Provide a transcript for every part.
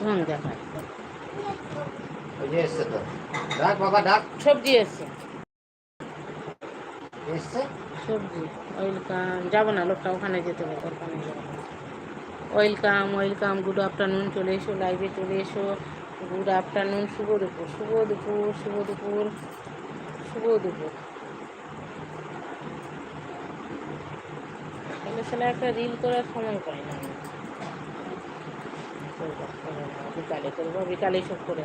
ঢং দেখায়। ওই যে এসছে তো। ডাক বাবা ডাক। সবজি এসছে। এসছে? সবজি ওয়েলকাম যাব না লোকটা ওখানে যেতে হবে ওখানে যাব ওয়েলকাম ওয়েলকাম গুড আফটারনুন চলে এসো লাইভে চলে এসো। গুড আফটারনুন শুভ দুপুর শুভ দুপুর শুভ দুপুর শুভ দুপুর। একটা রিল করার সময় পাই না। বিকালে বিকালে সব করে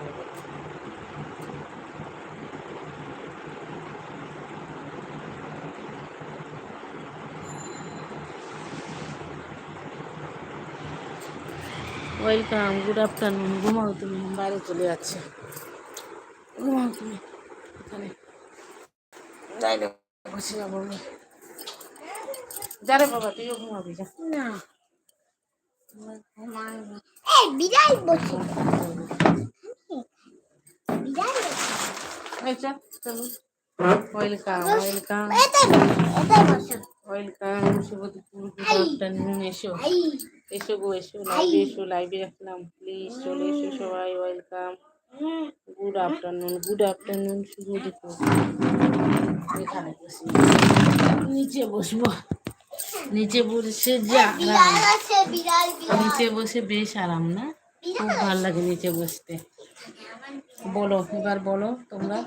ওয়েলকাম গুড আফটারনুন ঘুমাও তুমি, বাইরে চলে যাচ্ছে। ঘুমাও তুমি, এখানে। যাইলে বসে যাব আমি। যা রে বাবা, তুইও ঘুমাবি যা। না। এই বিড়াল বসে। বিড়াল এই চল। ওয়েলকাম ওয়েলকাম বসো ওয়েলকাম আফটারনুন এসো। এসো গো এসো লাইভে এসো লাইভে রাখলাম। প্লিজ চলে এসো সবাই welcome good afternoon good afternoon শুভ দুপুর। এখানে বসি। নিচে বসবো। নিচে বসে যা আরাম নিচে বসে বেশ আরাম না? খুব ভালো লাগে নিচে বসতে। বলো এবার বলো তোমরা।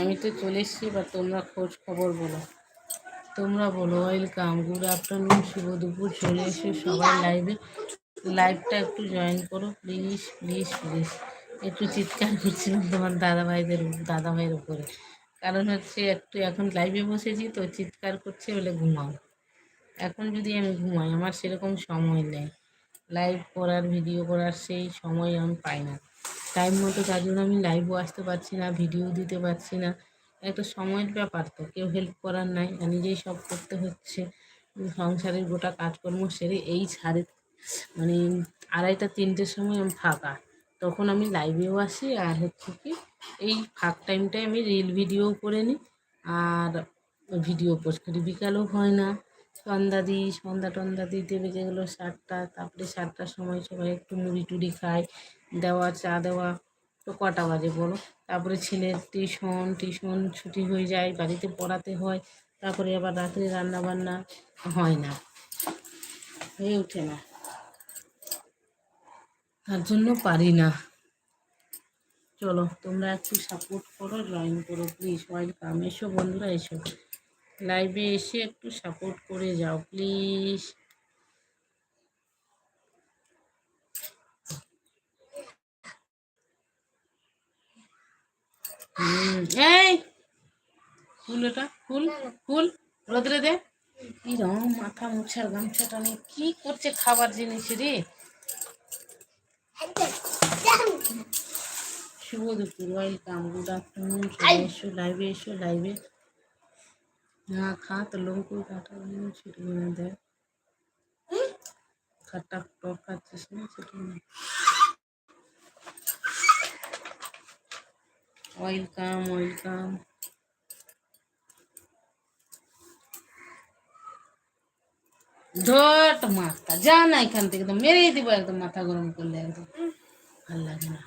আমি তো চলে এসেছি এবার তোমরা খোঁজ খবর বলো। তোমরা বলো ওয়েলকাম গুড আফটারনুন শুভ দুপুর চলে এসো সবাই লাইভে লাইভটা একটু জয়েন করো প্লিজ প্লিজ প্লিজ একটু চিৎকার করছিলাম তোমার দাদা ভাইদের দাদা ভাইয়ের উপরে। কারণ হচ্ছে একটু এখন লাইভে বসেছি, তো চিৎকার করছে বলে ঘুমাও। এখন যদি আমি ঘুমাই, আমার সেরকম সময় নেই। লাইভ করার ভিডিও করার সেই সময় আমি পাই না। টাইম মতো তার জন্য আমি লাইভও আসতে পারছি না ভিডিও দিতে পারছি না। একটা সময়ের ব্যাপার তো, কেউ হেল্প করার নাই নিজেই সব করতে হচ্ছে। সংসারের গোটা কাজকর্ম সেরে এই সাড়ে মানে আড়াইটা, তিনটের সময় আমি ফাঁকা। তখন আমি লাইভেও আসি, আর হচ্ছে কি এই ফাঁক টাইমটায় আমি রিল ভিডিও করে নিই, আর ভিডিও পোস্ট করি। বিকালেও হয় না, সন্ধ্যা দিই, সন্ধ্যা টন্ধা দিতে বেজে গেলো সাতটা, তারপরে সাতটার সময় সবাই একটু মুড়ি টুড়ি খায়, দেওয়া চা দেওয়া, তো কটা বাজে বলো? তারপরে ছেলের টিউশন টিউশন ছুটি হয়ে যায়, বাড়িতে পড়াতে হয়, তারপরে আবার রাত্রে রান্না বান্না হয় না, হয়ে ওঠে না। তার জন্য পারি না। চলো, তোমরা একটু সাপোর্ট করো জয়েন করো প্লিজ ওয়েলকাম এসো বন্ধুরা, এসো। লাইভে এসে একটু সাপোর্ট করে যাও প্লিজ এই, ফুল ফুল ফুল দে। কিরম মাথা মুছার গামছাটা নিয়ে কি করছে খাবার জিনিস রে? শুভ দুপুর ওয়েলকাম গুড আফটারনুন চলে এসো লাইভে এসো লাইভে না খা তো লঙ্কু কাটা ছুটি না দেয় খাটা টক খাচ্ছিস না ছুটি না। ওয়েলকাম ওয়েলকাম ধট মাথা যা না এখান থেকে তো মেরেই দিব একদম মাথা গরম করলে একদম। ভালো লাগে না।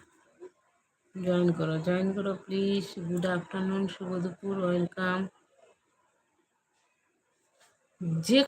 জয়েন করো জয়েন করো প্লিজ গুড আফটারনুন শুভ দুপুর ওয়েলকাম যে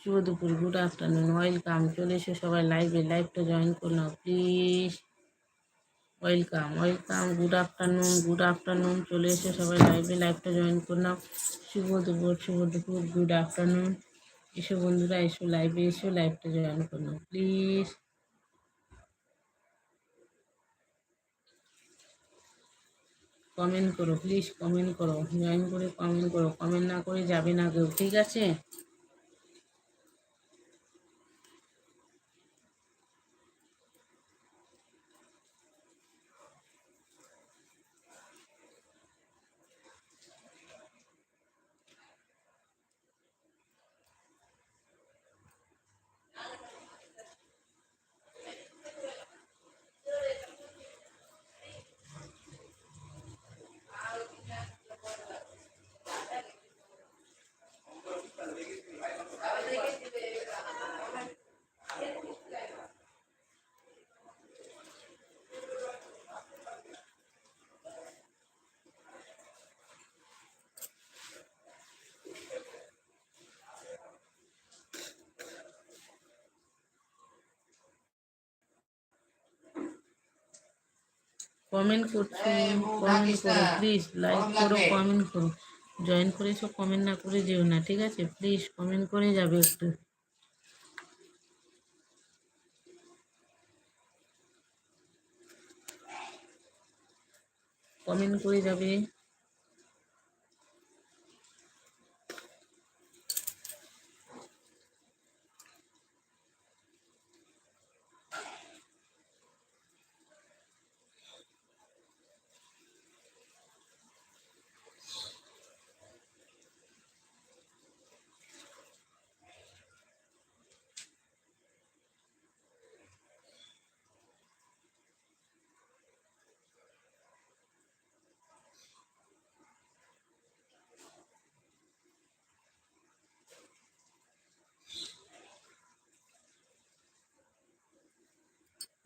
শুভ দুপুর, গুড আফটারনুন, ওয়েলকাম, চলে এসো সবাই লাইভে লাইভটা জয়েন করে নাও please welcome welcome, good afternoon good afternoon, চলে এসো সবাই লাইভে লাইভটা জয়েন করে নাও শুভ দুপুর শুভ দুপুর, গুড আফটারনুন। এসো বন্ধুরা, এসো লাইভে এসো লাইভটা জয়েন করে নাও প্লিজ কমেন্ট করো প্লিজ কমেন্ট করো জয়েন করে কমেন্ট করো কমেন্ট না করে যাবে না কেউ, ঠিক আছে? কমেন্ট করছ কমেন্ট করো প্লিজ লাইক করো কমেন্ট করো। জয়েন করেছ কমেন্ট না করে যেও না, ঠিক আছে? প্লিজ কমেন্ট করে যাবে একটু। কমেন্ট করে যাবে।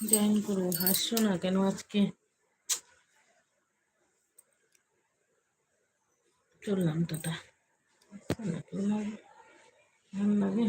জয়েন করো হাসছো না কেন আজকে চললাম টাটা ভালো লাগে